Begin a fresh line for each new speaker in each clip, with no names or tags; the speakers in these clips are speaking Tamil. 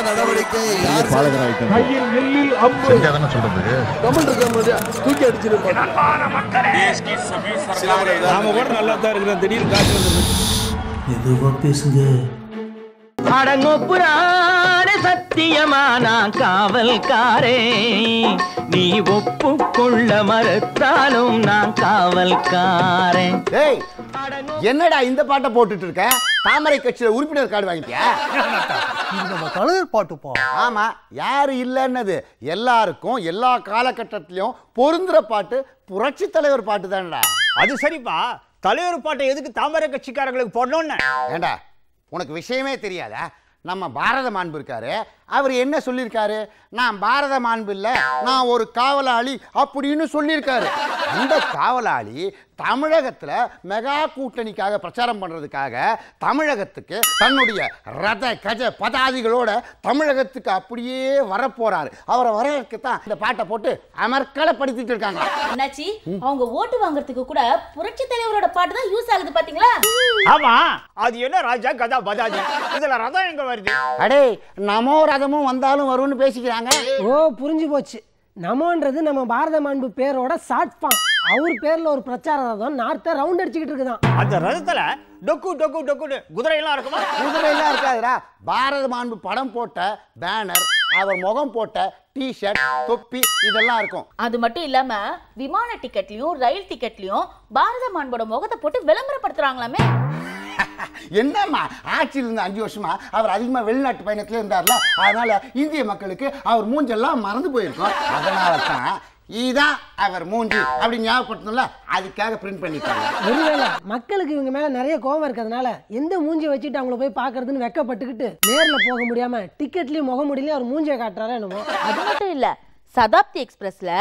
நடவடிக்கை யார்
செஞ்சாதானே சொல்றது
தூக்கி அடிச்சிருப்பாங்க
நாம கூட நல்லா தான் இருக்கிறோம். திடீர்னு காசு வந்துருக்கு
மெதுவா பேசுங்க.
அடங்கொப்புறான சத்தியமானா காவல்காரே. நீ ஒப்புக்கொள்ள மறுத்தாலும் நான் காவல்காரன்
என்னடா இந்த பாட்டை போட்டுட்டு இருக்க தாமரை கட்சியில உறுப்பினர் கார்டு வாங்கிட்டியா?
தலைவர் பாட்டுப்பா.
ஆமா யாரு இல்லைன்னது. எல்லாருக்கும் எல்லா காலகட்டத்திலையும் பொருந்துற பாட்டு புரட்சி தலைவர் பாட்டு தானடா
அது சரிப்பா. தலைவர் பாட்டை எதுக்கு தாமரை கட்சிக்காரங்களுக்கு போடணும்னு?
ஏண்டா உனக்கு விஷயமே தெரியாதா? நம்ம பாரத மாண்பு இருக்காரு. அவர் என்ன சொல்லியிருக்காரு? நான் பாரத மாண்பு இல்லை நான் ஒரு காவலாளி அப்படின்னு சொல்லியிருக்காரு. அந்த காவலாளி தமிழகத்தில் மெகா கூட்டணிக்காக பிரச்சாரம் பண்ணுறதுக்காக தமிழகத்துக்கு தன்னுடைய ரத கஜ பதாதிகளோட தமிழகத்துக்கு அப்படியே வரப்போறாரு. அவரை வரவேற்கத்தான் இந்த பாட்டை போட்டு அமர்க்கலப்படுத்திட்டு இருக்காங்க.
அண்ணாச்சி அவங்க ஓட்டு வாங்குறதுக்கு கூட புரட்சி தலைவரோட பாட்டு தான் யூஸ் ஆகுது பாத்தீங்களா?
ஆமா. அது என்ன ராஜா கதா பதாஜி இதுல ரதம் எங்க வருது?
அடே நமோ ரதமும் வந்தாலும் வரும்னு பேசிக்கிறாங்க.
ஓ புரிஞ்சு போச்சு. நமன்றது நம்ம பாரத மாண்பு பேரோட ஷார்ட் ஃபார்ம் அவர் பேர்ல ஒரு பிரச்சார ரதம் நார்த்த ரவுண்ட் அடிச்சுக்கிட்டு இருக்குதான்.
அந்த ரதத்துல டொக்கு டொக்கு டொக்குன்னு குதிரை எல்லாம் இருக்குமா?
குதிரையெல்லாம் இருக்காதுடா. பாரத மாண்பு படம் போட்ட பேனர் அவர் முகம் போட்ட டிஷர்ட் தொப்பி இதெல்லாம் இருக்கும்.
அது மட்டும் இல்லாம விமான டிக்கெட்லயும் ரயில் டிக்கெட்லயும் பாரத மாண்போட முகத்தை போட்டு விளம்பரப்படுத்துறாங்களாமே.
என்னம்மா ஆட்சியில் இருந்த அஞ்சு வருஷமா அவர் அதிகமாக வெளிநாட்டு பயணத்துல இருந்தார்ல அதனால இந்திய மக்களுக்கு அவர் மூஞ்செல்லாம் மறந்து போயிருக்கோம். அதனால தான் இதான் அவர் மூஞ்சி அப்படி ஞாபகப்படுத்தணும்ல அதுக்காக பிரிண்ட் பண்ணிட்டாங்க.
ஒருவேளை மக்களுக்கு இவங்க மேல நிறைய கோவம் இருக்கிறதுனால எந்த மூஞ்சி வச்சுட்டு அவங்கள போய் பாக்குறதுன்னு வெக்கப்பட்டுக்கிட்டு நேர்ல போக முடியாம டிக்கெட்லயும் முக முடியலையும் அவர் மூஞ்சியை காட்டுறாரா என்னமோ.
அது மட்டும் இல்ல சதாப்தி எக்ஸ்பிரஸ்ல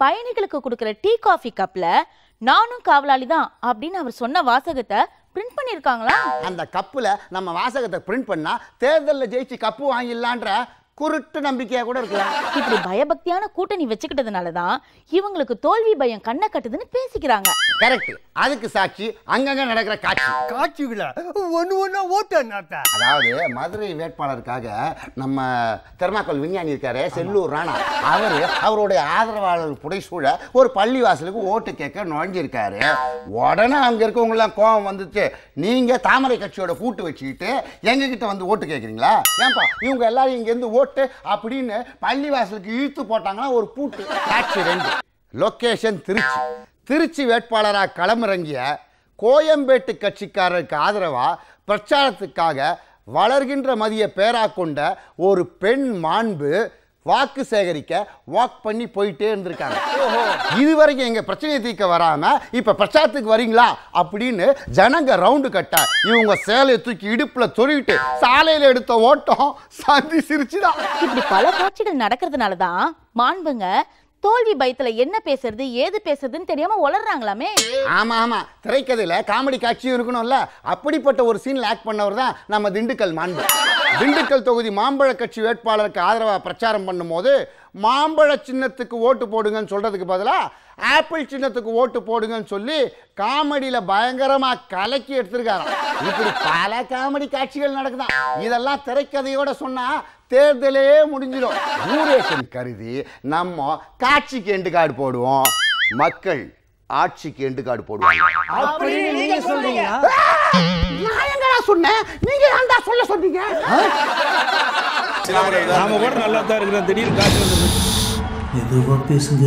பயணிகளுக்கு கொடுக்கிற டீ காஃபி கப்ல நானும் காவலாளி தான் அப்படின்னு அவர் சொன்ன வாசகத்தை பிரிண்ட் பண்ணியிருக்காங்களா
அந்த கப்புல நம்ம வாசகத்தை பிரிண்ட் பண்ணால் தேர்தலில் ஜெயிச்சு கப்பு வாங்கிடலான்ற குருட்டு நம்பிக்கையா கூட இருக்கலாம்.
இப்படி பயபக்தியான கூட்டணி வச்சுக்கிட்டதுனால தான் இவங்களுக்கு தோல்வி பயம் கண்ணை கட்டுதுன்னு பேசிக்கிறாங்க.
கரெக்ட் அதுக்கு சாட்சி அங்கங்க நடக்கிற காட்சி.
காட்சிகள? ஒண்ணு ஒண்ணா ஓட்டு
அதாவது மதுரை வேட்பாளருக்காக நம்ம தெர்மாக்கோல் விஞ்ஞானி இருக்காரு செல்லூர் ராணா. அவர் அவருடைய ஆதரவாளர் புடைசூழ ஒரு பள்ளி வாசலுக்கு ஓட்டு கேட்க நுழைஞ்சிருக்காரு. உடனே அங்க இருக்கவங்களாம் கோபம் வந்துச்சு. நீங்க தாமரை கட்சியோட கூட்டு வச்சுக்கிட்டு எங்க கிட்ட வந்து ஓட்டு கேட்குறீங்களா? ஏன்பா இவங்க எல்லாரும் இங்க இருந்து ஓட்டு அப்படின்னு பள்ளிவாசலுக்கு இழுத்து போட்டாங்கன்னா ஒரு பூட்டு. காட்சி ரெண்டு. லொக்கேஷன் திருச்சி. திருச்சி வேட்பாளராக களமிறங்கிய கோயம்பேட்டு கட்சிக்காரருக்கு ஆதரவாக பிரச்சாரத்துக்காக வளர்கின்ற மதிய பேரா கொண்ட ஒரு பெண் மாண்பு வாக்கு சேகரிக்க வாக் பண்ணி போயிட்டே இருந்திருக்காங்க. இதுவரைக்கும் எங்க பிரச்சனையை தீர்க்க வராம இப்ப பிரச்சாரத்துக்கு வரீங்களா? அப்படின்னு ஜனங்க ரவுண்டு கட்ட இவங்க சேலையை தூக்கி இடுப்புல தொழிட்டு சாலையில எடுத்த ஓட்டம் சந்தி சிரிச்சுதான்.
இப்படி பல காட்சிகள் நடக்கிறதுனால தான் மாண்புங்க தோல்வி பயத்துல என்ன பேசுறது ஏது பேசுறதுன்னு தெரியாம உளறாங்களாமே
ஆமா ஆமா. திரைக்கதையில காமெடி காட்சியும் இருக்கணும்ல. அப்படிப்பட்ட ஒரு சீன்ல ஆக்ட் பண்ணவர் தான் நம்ம திண்டுக்கல் மாண்பு. திண்டுக்கல் தொகுதி மாம்பழ கட்சி வேட்பாளருக்கு ஆதரவாக பிரச்சாரம் பண்ணும்போது மாம்பழ சின்னத்துக்கு ஓட்டு போடுங்கன்னு சொல்றதுக்கு பதிலா ஆப்பிள் சின்னத்துக்கு ஓட்டு போடுங்கன்னு சொல்லி காமெடியில பயங்கரமா கலக்கி எடுத்திருக்காராம். இப்படி பல காமெடி காட்சிகள் நடக்குதாம் இதெல்லாம் திரைக்கதையோட சொன்னா தேர்தலே முடிஞ்சிடும். டூரேஷன் கருதி நம்ம காட்சிக்கு எண்டு கார்டு போடுவோம். மக்கள் ஆட்சிக்கு எண்டு கார்டு போடுவாங்க.
அப்படின்னு நீங்க
நான் எங்கடா சொன்னேன்? நீங்க ஏன்டா சொல்ல சொன்னீங்க
நாம கூட நல்லா தான் இருக்கிறோம். திடீர்னு காசு வந்துருக்கு
பேசுங்க.